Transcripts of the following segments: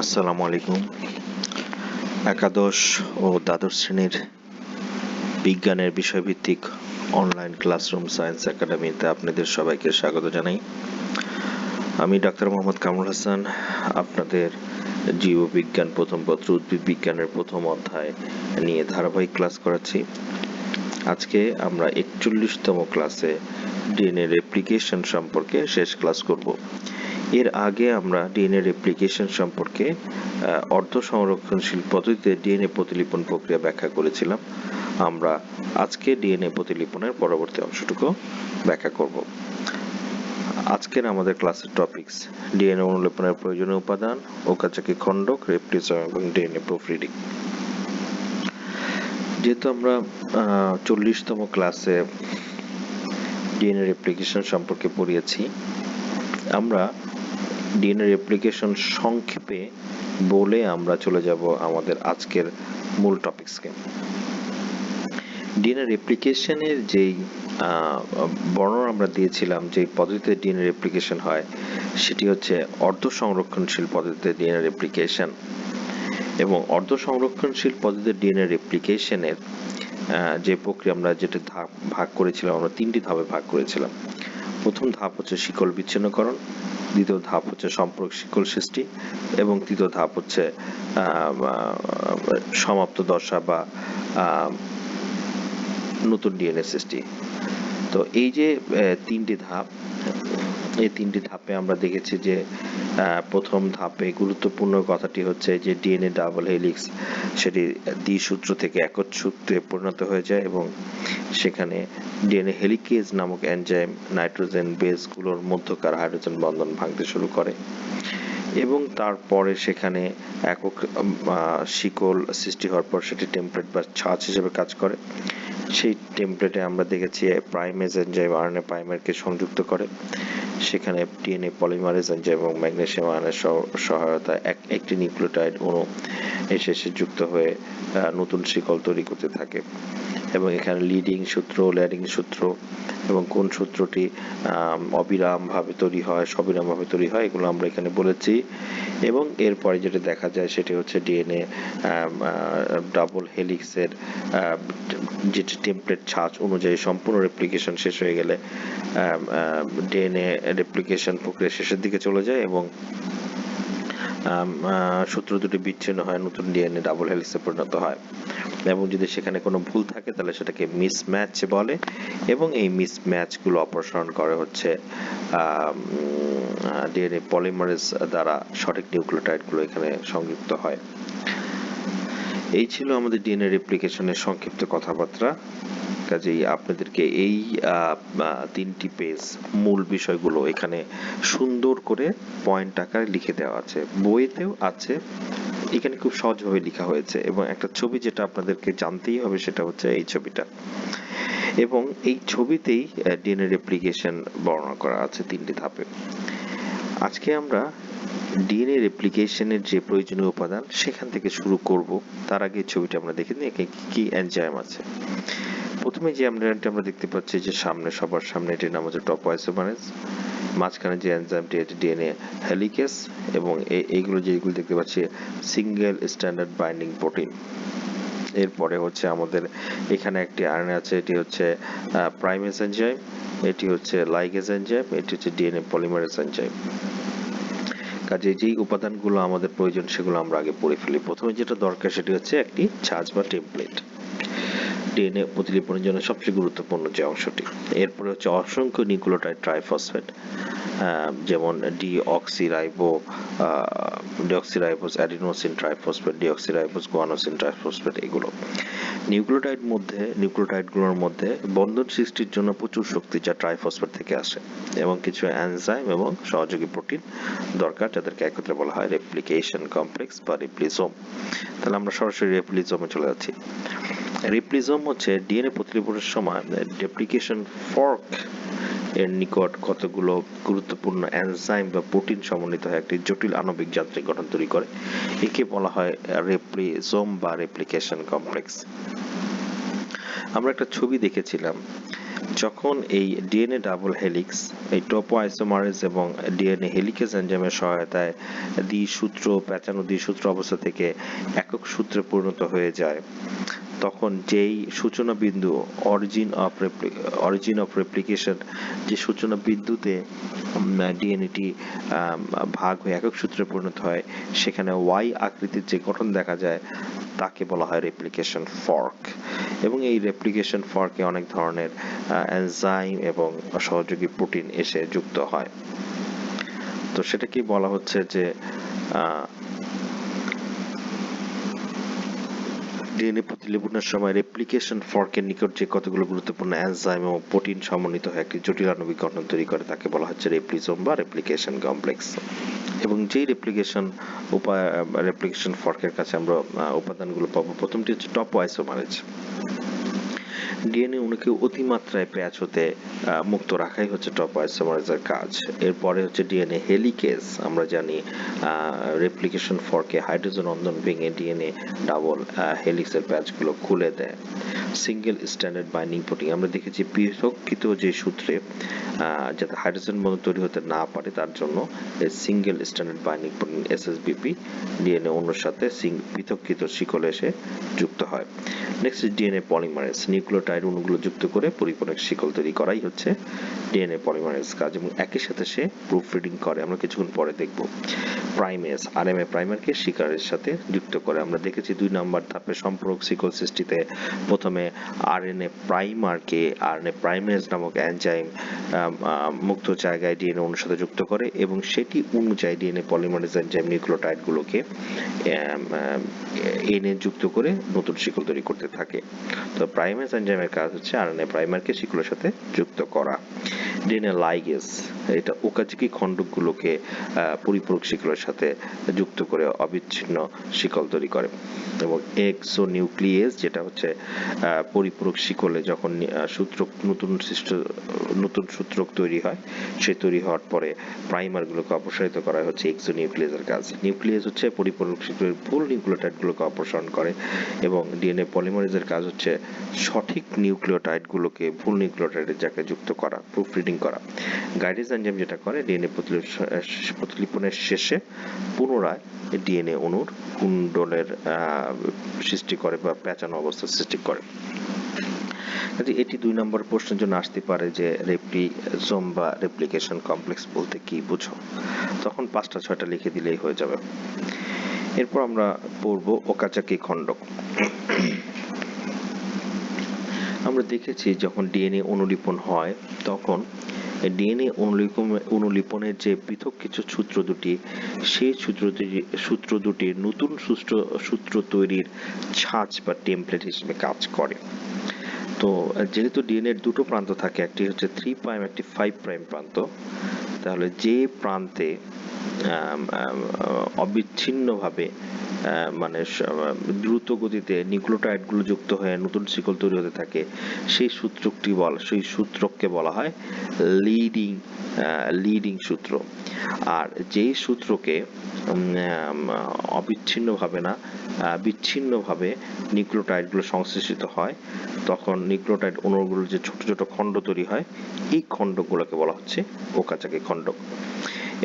আসসালামু আলাইকুম। একাদশ ও দ্বাদশ শ্রেণির বিজ্ঞানের বিষয়ভিত্তিক অনলাইন ক্লাসরুম সায়েন্স একাডেমিতে আপনাদের সবাইকে স্বাগত জানাই। আমি ডাক্তার মোহাম্মদ কামরুল হাসান, আপনাদের জীববিজ্ঞান প্রথম পত্র, উদ্ভিদ বিজ্ঞানের প্রথম অধ্যায় নিয়ে ধারাবাহিক ক্লাস করাচ্ছি। আজকে আমরা একচল্লিশতম ক্লাসে ডিএনএ রেপ্লিকেশন সম্পর্কে শেষ ক্লাস করব। এর আগে আমরা ডিএনএ রেপ্লিকেশন সম্পর্কে অর্ধ সংরক্ষণশীল পদ্ধতিতে ডিএনএ প্রতিলিপন প্রক্রিয়া ব্যাখ্যা করেছিলাম। আমরা আজকে ডিএনএ প্রতিলিপনের পরবর্তী অংশটুকু ব্যাখ্যা করব। আজকের আমাদের ক্লাসের টপিকস ডিএনএ অনুলেপনের প্রয়োজনীয় উপাদান ওকাচাকি খণ্ডক রেপ্লিজম এবং ডিএনএ প্রুফরিডিং যেহেতু আমরা চল্লিশতম ক্লাসে ডিএনএ রেপ্লিকেশন সম্পর্কে পড়িয়েছি, আমরা ডিএনএ রেপ্লিকেশন সংক্ষেপে বলে আমরা চলে যাব আমাদের আজকের মূল টপিকসকে ডিএনএ রেপ্লিকেশনের যেই বর্ণনা আমরা দিয়েছিলাম যে পদ্ধতিতে ডিএনএ রেপ্লিকেশন হয়, সেটি হচ্ছে অর্ধ সংরক্ষণশীল পদ্ধতিতে ডিএনএ রেপ্লিকেশন এবং অর্ধ সংরক্ষণশীল পদ্ধতিতে ডিএনএ রেপ্লিকেশনের যে প্রক্রিয়া আমরা যেটা ধাপ ভাগ করেছিলাম, আমরা তিনটি ধাপে ভাগ করেছিলাম। প্রথম ধাপ হচ্ছে শিকল বিচ্ছিন্নকরণ, দ্বিতীয় ধাপ হচ্ছে সম্পর্ক শিকল সৃষ্টি, এবং তৃতীয় ধাপ হচ্ছে সমাপ্ত দশা বা নতুন ডিএনএ সৃষ্টি। তো এই যে তিনটি ধাপ এই তিনটি ধাপে আমরা দেখেছি যে প্রথম ধাপে গুরুত্বপূর্ণ কথাটি হচ্ছে যে ডিএনএ ডাবল হেলিক্স সেটি দ্বিসূত্র থেকে একক সূত্রে পরিণত হয়ে যায় এবং সেখানে ডিএনএ হেলিকেজ নামক এনজাইম নাইট্রোজেন বেসগুলোর মধ্যকার হাইড্রোজেন বন্ধন ভাঙতে শুরু করে এবং তারপরে সেখানে একক শিকল সৃষ্টি হওয়ার পর সেটি টেমপ্লেট বা ছাঁচ হিসেবে কাজ করে। সেই টেমপ্লেটে আমরা দেখেছি প্রাইমেজ এনজাইম আরএনএ প্রাইমারকে সংযুক্ত করে। সেখানে ডিএনএ পলিমারেজ, এনজাইম এবং ম্যাগনেসিয়াম আয়নের সহায়তায় এক, একটি নিউক্লিওটাইড অণু এসে যুক্ত হয়ে নতুন শিকল তৈরি করতে থাকে এবং এখানে লিডিং সূত্র ল্যাডিং সূত্র এবং কোন সূত্রটি অবিরাম ভাবে তৈরি হয় সবিরাম ভাবে তৈরি হয়, এগুলো আমরা এখানে বলেছি এবং এরপরে যেটা দেখা যায় সেটি হচ্ছে ডিএনএ ডাবল হেলিক্সের যেটি টেমপ্লেট ছাঁচ অনুযায়ী সম্পূর্ণ রেপ্লিকেশন শেষ হয়ে গেলে ডিএনএ রেপ্লিকেশন প্রক্রিয়া শেষের দিকে চলে যায় এবং সূত্র দুটি বিচ্ছিন্ন হয়, নতুন ডিএনএ ডাবল হেলিক্সে পরিণত হয়। এবং যদি সেখানে কোনো ভুল থাকে, তাহলে সেটাকে মিসম্যাচ বলে এবং এই মিসম্যাচগুলো অপসারণ করে হচ্ছে ডিএনএ পলিমারেজ দ্বারা সঠিক নিউক্লিওটাইডগুলো এখানে সংযুক্ত হয়। এই ছিল আমাদের ডিএনএ রেপ্লিকেশনের সংক্ষিপ্ত কথাবার্তা। কাজেই আপনাদেরকে এই তিনটি পেজ মূল বিষয়গুলো এখানে সুন্দর করে পয়েন্ট আকারে লিখে দেওয়া আছে। বইতেও আছে, এখানে খুব সহজভাবে লেখা হয়েছে এবং একটা ছবি যেটা আপনাদেরকে জানতেই হবে সেটা হচ্ছে এই ছবিটা। এবং এই ছবিতেই ডিএনএ রেপ্লিকেশন বর্ণনা করা আছে তিনটি ধাপে। আজকে আমরা ডিএনএ রেপ্লিকেশনের যে প্রয়োজনীয় উপাদান, সেখান থেকে শুরু করব। তার আগে ছবিটা আমরা দেখে নিই, এখানে কি কি এনজাইম আছে। প্রথমে যে এনজাইমটি আমরা দেখতে পাচ্ছি যে সামনে, সবার সামনে এটির নাম হচ্ছে টপোয়াইসোমারেজ মাঝখানে যে এনজাইমটি এটি ডিএনএ হেলিকেস এবং এই- এইগুলো যেগুলো দেখতে পাচ্ছি সিঙ্গেল স্ট্যান্ডার্ড বাইন্ডিং প্রোটিন এরপরে হচ্ছে আমাদের এখানে একটি আরএনএ আছে, এটি হচ্ছে প্রাইমেস এনজাইম এটি হচ্ছে লাইগেজ এনজাইম এটি হচ্ছে ডিএনএ পলিমারেজ এনজাইম কাজে যেই উপাদানগুলো আমাদের প্রয়োজন সেগুলো আমরা আগে পড়ে ফেলি। প্রথমে যেটা দরকার সেটি হচ্ছে একটি ছাঁচ বা টেমপ্লেট ডিএনএ প্রতিলিপনের জন্য সবচেয়ে গুরুত্বপূর্ণ যে অংশটি। এরপরে হচ্ছে অসংখ্য নিউক্লিওটাইড ট্রাইফসফেট যেমন deoxyribo deoxyribose adenosine triphosphate, deoxyribose guanosine triphosphate এগুলো। নিউক্লিওটাইড মধ্যে নিউক্লিওটাইডগুলোর মধ্যে বন্ধন সৃষ্টির জন্য প্রচুর শক্তি যা ট্রাইফসফেট থেকে আসে এবং কিছু এনজাইম এবং সহযোগী প্রোটিন দরকার যাদেরকে একত্রে বলা হয় রেপ্লিকেশন কমপ্লেক্স বা রেপ্লিজোম। তাহলে আমরা সরাসরি রেপ্লিজোমে চলে যাচ্ছি। রিপ্লিজম হচ্ছে ডিএনএ প্রতিলিপনের সময় ডেপ্লিকেশন ফর্ক এর নিকট কতগুলো গুরুত্বপূর্ণ এনজাইম বা প্রোটিন সমন্বিত হয়ে একটি জটিল আণবিক যান্ত্রিক গঠন তৈরি করে। একে বলা হয় রেপ্লিজোম বা রেপ্লিকেশন কমপ্লেক্স। আমরা একটা ছবি দেখেছিলাম, যখন এই ডিএনএ ডাবল হেলিক্স, এই টোপো আইসোমারেজ এবং ডিএনএ হেলিকেজ এনজাইমের সহায়তায় দ্বিসূত্র, প্যাঁচানো দ্বিসূত্র অবস্থা থেকে একক সূত্রে পরিণত হয়ে যায়। তখন যেই সূচনা বিন্দু origin of origin of replication, যে সূচনা বিন্দুতে ডিএনএটি ভাগ হয়ে একক সূত্রে পরিণত হয়, সেখানে ওয়াই আকৃতির যে গঠন দেখা যায়, তাকে বলা হয় রেপ্লিকেশন ফর্ক। এবং এই রেপ্লিকেশন ফর্কে অনেক ধরনের এনজাইম এবং সহযোগী প্রোটিন এসে যুক্ত হয়। তো সেটা কি বলা হচ্ছে যে ডিএনএ প্রতিলিপনের সময় রেপ্লিকেশন ফর্কের নিকট যে কতগুলো গুরুত্বপূর্ণ এনজাইম এবং প্রোটিন সমন্বিত হয়ে, একটি জটিল আণবিক গঠন তৈরি করে, তাকে বলা হচ্ছে রেপ্লিজোম বা রেপ্লিকেশন কমপ্লেক্স এবং যেই রেপ্লিকেশন উপায় রেপ্লিকেশন ফর্কের কাছে আমরা উপাদানগুলো পাবো, প্রথমটি হচ্ছে টপ আইসোমারেজ ডিএনএ অণুকে অতিমাত্রায় প্যাচ হতে মুক্ত রাখাই হচ্ছে টপ আইসোমারেজের কাজ। এরপরে হচ্ছে ডিএনএ হেলিকেজ আমরা জানি রেপ্লিকেশন ফর্কে হাইড্রোজেন অন্দন ভেঙে ডিএনএ ডাবল হেলিক্সের প্যাচগুলো খুলে দেয়। সিঙ্গেল স্ট্যান্ডার্ড বাইন্ডিং প্রোটিন আমরা দেখেছি পৃথককৃত যে সূত্রে যাতে হাইড্রোজেন বন্ধন তৈরি হতে না পারে, তার জন্য single standard binding protein SSBP DNA অণুর সাথে পৃথককৃত শিকলে এসে যুক্ত হয়। নেক্সট ডিএনএ পলিমারেজ নিউক্লিওটাইড অণুগুলো যুক্ত করে পরিপূরক শিকল তৈরি করাই হচ্ছে ডিএনএ পলিমারেজ কাজ এবং একই সাথে সে প্রুফ রিডিং করে আমরা কিছুক্ষণ পরে দেখব প্রাইমেজ আরএমএ প্রাইমারকে শিকারের সাথে যুক্ত করে আমরা দেখেছি দুই নাম্বার ধাপে সম্পর্ক শিকল সৃষ্টিতে প্রথমে আরএনএ প্রাইমারকে আরএনএ প্রাইমেজ নামক এনজাইম মুক্ত জায়গায় ডিএনএ অণুর সাথে যুক্ত করে এবং সেটি অনুযায়ী ডিএনএ পলিমারেজ এনজাইম নিউক্লিওটাইডগুলোকে এনে যুক্ত করে নতুন শিকল তৈরি করতে থাকে তো প্রাইমেজ এনজাইমের কাজ হচ্ছে আরএনএ প্রাইমারকে শিকলের সাথে যুক্ত করা। ডিএনএ লাইগেজ এটা ওকাজিকি খণ্ডকগুলোকে পরিপূরক শিকলের সাথে যুক্ত করে অবিচ্ছিন্ন শিকল তৈরি করে। এবং এক্সো নিউক্লিয়েস যেটা হচ্ছে পরিপূরক শিকলে যখন সূত্র, নতুন সৃষ্ট, নতুন সূত্রক তৈরি হয়, সে তৈরি হওয়ার পরে প্রাইমারগুলোকে অপসারিত করা হচ্ছে এক্সো নিউক্লিয়াসের কাজ। নিউক্লিয়াস হচ্ছে পরিপূরক শিকলের ভুল নিউক্লিওটাইডগুলোকে অপসারণ করে এবং ডিএনএ পলিমারেজের কাজ হচ্ছে সঠিক নিউক্লিওটাইডগুলোকে ভুল নিউক্লিওটাইডের জায়গায় যুক্ত করা প্রুফ রিডিং করা। গাইডেজ এনজাইম যেটা করে ডিএনএ প্রতিলিপনের শেষে পুনরায় ডিএনএ অণুর কুণ্ডলের সৃষ্টি করে বা পেঁচানো অবস্থা সৃষ্টি করে। কাজে এটি দুই নম্বর প্রশ্নের জন্য আসতে পারে যে রেপ্লিজোম বা রেপ্লিকেশন কমপ্লেক্স বলতে কি বুঝো? তখন পাঁচটা, ছয়টা লিখে দিলেই হয়ে যাবে। এরপর আমরা পড়ব ওকাজাকি খণ্ডক। আমরা দেখেছি যখন ডিএনএ অনুলিপন হয়, তখন ডিএনএ অনুলিপন, অনুলিপনের যে পৃথক কিছু সূত্র দুটি, সেই সূত্র সূত্র দুটির নতুন সূত্র সূত্র তৈরির ছাঁচ বা টেমপ্লেট হিসেবে কাজ করে। তো যেহেতু ডিএনএ এর দুটো প্রান্ত থাকে, একটি হচ্ছে থ্রি প্রাইম একটি ফাইভ প্রাইম প্রান্ত, তাহলে যে প্রান্তে অবিচ্ছিন্নভাবে মানে দ্রুত গতিতে নিউক্লিওটাইডগুলো যুক্ত হয়ে নতুন শিকল তৈরি হতে থাকে। সেই সূত্রকটি বল, সেই সূত্রককে বলা হয় লিডিং লিডিং সূত্র। আর যেই সূত্রকে অবিচ্ছিন্নভাবে না বিচ্ছিন্নভাবে নিউক্লিওটাইডগুলো সংশ্লেষিত হয়, তখন নিউক্লিওটাইড অণুগুলোর যে ছোট ছোট খণ্ড তৈরি হয়, এই খণ্ডগুলোকে বলা হচ্ছে ওকাজাকি খণ্ডক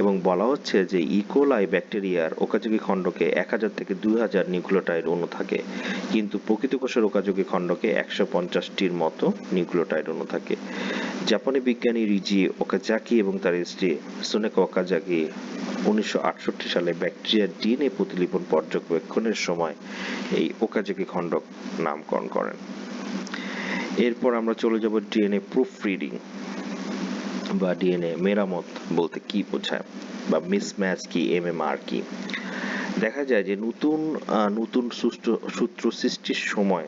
এবং বলা হচ্ছে যে ইকোলাই ব্যাকটেরিয়ার ওকাযোগী খণ্ডকে এক হাজার থেকে দুই হাজার নিউক্লিওটাইড অণু থাকে। কিন্তু প্রকৃত কোষের ওকাযোগী খণ্ডকে একশো পঞ্চাশটির মতো নিউক্লিওটাইড অণু থাকে। জাপানি বিজ্ঞানী রিজি ওকাজাকি এবং তার স্ত্রী সোনেকা ওকাজাকি উনিশশো আটষট্টি সালে ব্যাকটেরিয়ার ডিএনএ প্রতিলিপন পর্যবেক্ষণের সময় এই ওকাজাকি খণ্ডক নামকরণ করেন। এরপর আমরা চলে যাব ডিএনএ প্রুফ রিডিং বা ডিএনএ মেরামত বলতে কি বোঝায় বা মিসম্যাচ কি, এমএমআর কি? দেখা যায় যে নতুন নতুন সূত্র সৃষ্টির সময়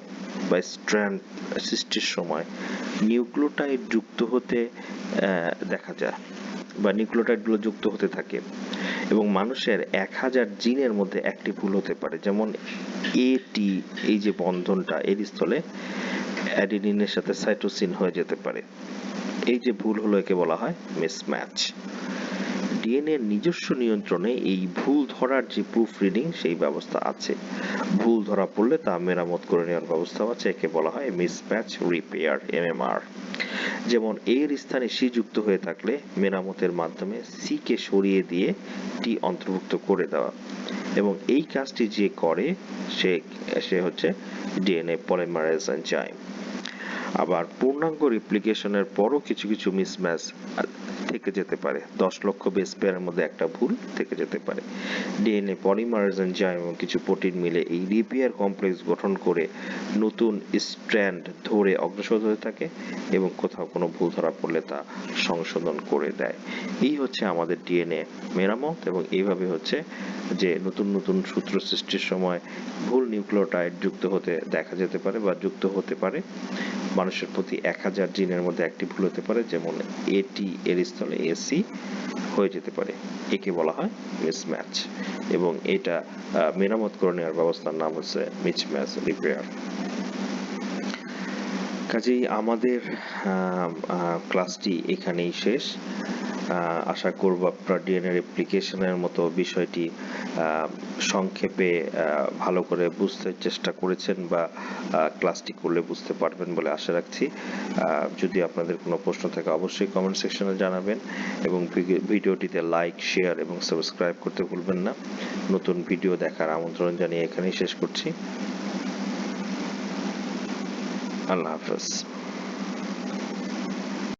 বা স্ট্র্যান্ড সৃষ্টির সময় নিউক্লিওটাইড যুক্ত হতে দেখা যায় বা নিউক্লিওটাইডগুলো যুক্ত হতে থাকে এবং মানুষের এক হাজার জিনের মধ্যে একটি ভুল হতে পারে। যেমন এটি এই যে বন্ধনটা, এর স্থলে অ্যাডিনিনের সাথে সাইটোসিন হয়ে যেতে পারে। এই যে ভুল হলো একে বলা হয় মিসম্যাচ ডিএনএ নিজস্ব নিয়ন্ত্রণে এই ভুল ধরার যে প্রুফ রিডিং সেই ব্যবস্থা আছে। ভুল ধরা পড়লে তা মেরামত করে নেওয়ার ব্যবস্থা আছে, একে বলা হয় মিসম্যাচ রিপেয়ার এমএমআর যেমন এর স্থানে সি যুক্ত হয়ে থাকলে মেরামতের মাধ্যমে সি কে সরিয়ে দিয়ে টি অন্তর্ভুক্ত করে দেওয়া। এবং এই কাজটি যে করে সে সে হচ্ছে ডিএনএ পলিমারেজ এনজাইম আবার পূর্ণাঙ্গ রিপ্লিকেশনের পরও কিছু কিছু মিসম্যাচ থেকে যেতে পারে। দশ লক্ষ বেস পেয়ারের মধ্যে একটা ভুল থেকে যেতে পারে। ডিএনএ পলিমারেজ এনজাইম এবং কিছু প্রোটিন মিলে এই রিপেয়ার কমপ্লেক্স গঠন করে নতুন স্ট্র্যান্ড ধরে অগ্রসর হতে থাকে এবং কোথাও কোনো ভুল ধরা পড়লে তা সংশোধন করে দেয়। এই হচ্ছে আমাদের ডিএনএ মেরামত এবং এইভাবে হচ্ছে যে নতুন নতুন সূত্র সৃষ্টির সময় ভুল নিউক্লিওটাইড যুক্ত হতে দেখা যেতে পারে বা যুক্ত হতে পারে। মানুষের প্রতি এক হাজার জিনের মধ্যে একটি ভুল হতে পারে, যেমন এটি এর স্থলে এসি হয়ে যেতে পারে। একে বলা হয় মিসম্যাচ এবং এটা মেরামত করে নেওয়ার ব্যবস্থার নাম হচ্ছে মিসম্যাচ রিপেয়ার কাজেই আমাদের ক্লাসটি এখানেই শেষ। আশা করব আপনারা ডিএনএ রেপ্লিকেশনের মতো বিষয়টি সংক্ষেপে ভালো করে বুঝতে চেষ্টা করেছেন বা ক্লাসটি করলে বুঝতে পারবেন বলে আশা রাখছি। যদি আপনাদের কোনো প্রশ্ন থাকে অবশ্যই কমেন্ট সেকশনে জানাবেন এবং ভিডিওটিতে লাইক শেয়ার এবং সাবস্ক্রাইব করতে ভুলবেন না। নতুন ভিডিও দেখার আমন্ত্রণ জানিয়ে এখানেই শেষ করছি। আল্লাহ হাফেজ।